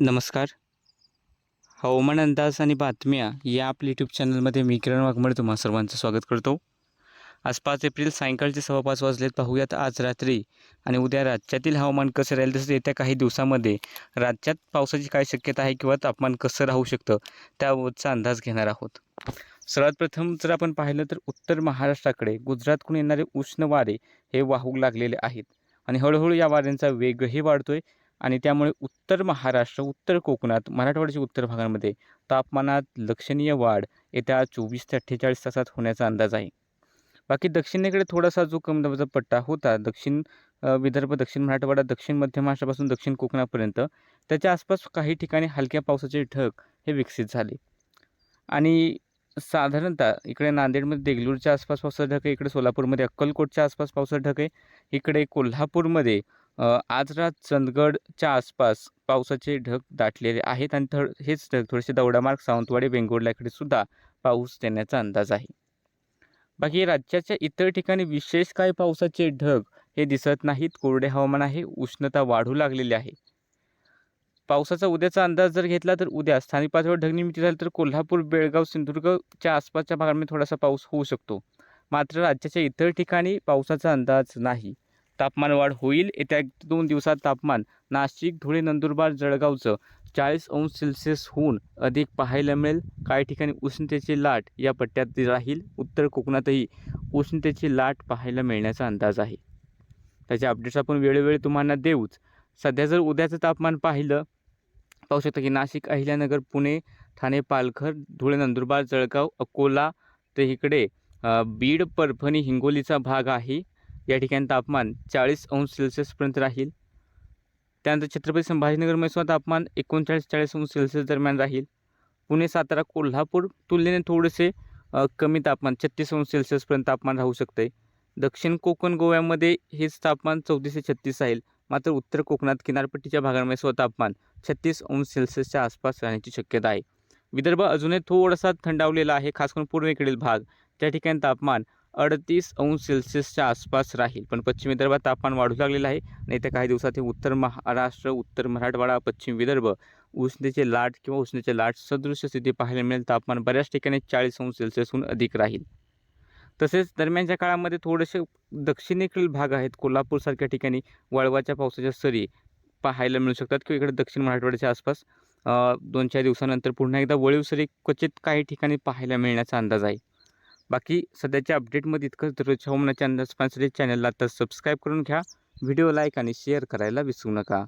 नमस्कार. हवामान अंदाज आणि बातम्या या आपल्या यूट्यूब चॅनलमध्ये मी किरण वाघमळे तुम्हा सर्वांचं स्वागत करतो. आज पाच एप्रिल सायंकाळचे सव्वा पाच वाजलेत. पाहूयात आज रात्री आणि उद्या राज्यातील हवामान कसं राहील तसंच येत्या काही दिवसामध्ये राज्यात पावसाची काय शक्यता आहे किंवा तापमान कसं राहू शकतं त्याबाबतचा अंदाज घेणार आहोत. सर्वात प्रथम जर आपण पाहिलं तर उत्तर महाराष्ट्राकडे गुजरातकडून येणारे उष्ण वारे हे वाहू लागलेले आहेत आणि हळूहळू या वाऱ्यांचा वेगही वाढतोय आणि त्यामुळे उत्तर महाराष्ट्र उत्तर कोकणात मराठवाड्याच्या उत्तर भागांमध्ये तापमानात लक्षणीय वाढ येत्या चोवीस ते अठ्ठेचाळीस तासात होण्याचा अंदाज आहे. बाकी दक्षिणेकडे थोडासा जो कमी दाबाचा पट्टा होता दक्षिण विदर्भ दक्षिण मराठवाडा दक्षिण मध्य महाराष्ट्रापासून दक्षिण कोकणापर्यंत त्याच्या आसपास काही ठिकाणी हलक्या पावसाचे ढग हे विकसित झाले. आणि साधारणतः इकडे नांदेडमध्ये देगलूरच्या आसपास पावसाचा ढग आहे इकडे सोलापूरमध्ये अक्कलकोटच्या आसपास पावसाचा ढग आहे इकडे कोल्हापूरमध्ये आज रात चंदगडच्या आसपास पावसाचे ढग दाटलेले आहेत आणि थोड हेच ढग थोडेसे दौडामार्ग सावंतवाडी वेंगुर्ल्याकडे सुद्धा पाऊस देण्याचा अंदाज आहे. बाकी राज्याच्या इतर ठिकाणी विशेष काय पावसाचे ढग हे दिसत नाहीत. कोरडे हवामान आहे उष्णता वाढू लागलेली आहे. पावसाचा उद्याचा अंदाज जर घेतला तर उद्या स्थानिक पातळीवर ढगनिर्मिती झाली तर कोल्हापूर बेळगाव सिंधुदुर्गच्या आसपासच्या भागांमध्ये थोडासा पाऊस होऊ शकतो. मात्र राज्याच्या इतर ठिकाणी पावसाचा अंदाज नाही. तापमान वाढ होईल. येत्या एक दोन दिवसात तापमान नाशिक धुळे नंदुरबार जळगावचं चाळीस अंश सेल्सिअसहून अधिक पाहायला मिळेल. काही ठिकाणी उष्णतेची लाट या पट्ट्यात राहील. उत्तर कोकणातही उष्णतेची लाट पाहायला मिळण्याचा अंदाज आहे. त्याचे अपडेट्स आपण वेळोवेळी तुम्हाला देऊच. सध्या जर उद्याचं तापमान पाहिलं पाहू शकता की नाशिक अहिल्यानगर पुणे ठाणे पालघर धुळे नंदुरबार जळगाव अकोला ते इकडे बीड परभणी हिंगोलीचा भाग आहे. या ठिकाणी तापमान चाळीस अंश सेल्सिअसपर्यंत राहील. त्यानंतर छत्रपती संभाजीनगर मैसूर तापमान एकोणचाळीस चाळीस अंश सेल्सिअस दरम्यान राहील. पुणे सातारा कोल्हापूर तुलनेने थोडेसे कमी तापमान छत्तीस अंश सेल्सिअसपर्यंत तापमान राहू शकते दक्षिण कोकण गोव्यामध्ये हेच तापमान चौतीस ते छत्तीस राहील. मात्र उत्तर कोकणात किनारपट्टीच्या भागांमध्ये स्व तापमान छत्तीस अंश सेल्सिअसच्या आसपास राहण्याची शक्यता आहे. विदर्भ अजूनही थोडासा थंडावलेला आहे खास करून पूर्वेकडील भाग. त्या ठिकाणी तापमान अडतीस अंश सेल्सिअसच्या आसपास राहील. पण पश्चिम विदर्भात तापमान वाढू लागलेलं आहे. आणि येत्या काही दिवसात हे उत्तर महाराष्ट्र उत्तर मराठवाडा पश्चिम विदर्भ उष्णतेचे लाट किंवा उष्णतेचे लाट सदृश्य स्थिती पाहायला मिळेल. तापमान बऱ्याच ठिकाणी चाळीस अंश सेल्सिअसहून अधिक राहील. तसेच दरम्यानच्या काळामध्ये थोडेसे दक्षिणेकडील भाग आहेत. कोल्हापूरसारख्या ठिकाणी वळवाच्या पावसाच्या सरी पाहायला मिळू शकतात किंवा इकडे दक्षिण मराठवाड्याच्या आसपास दोन चार दिवसानंतर पुन्हा एकदा वळीव सरी क्वचित काही ठिकाणी पाहायला मिळण्याचा अंदाज आहे. बाकी सध्याच्या अपडेटमध्ये इतकंच. दररोज हवामानाच्या अंदाज पाहण्यासाठी चॅनलला आता सबस्क्राईब करून घ्या. व्हिडिओ लाईक आणि शेअर करायला विसरू नका.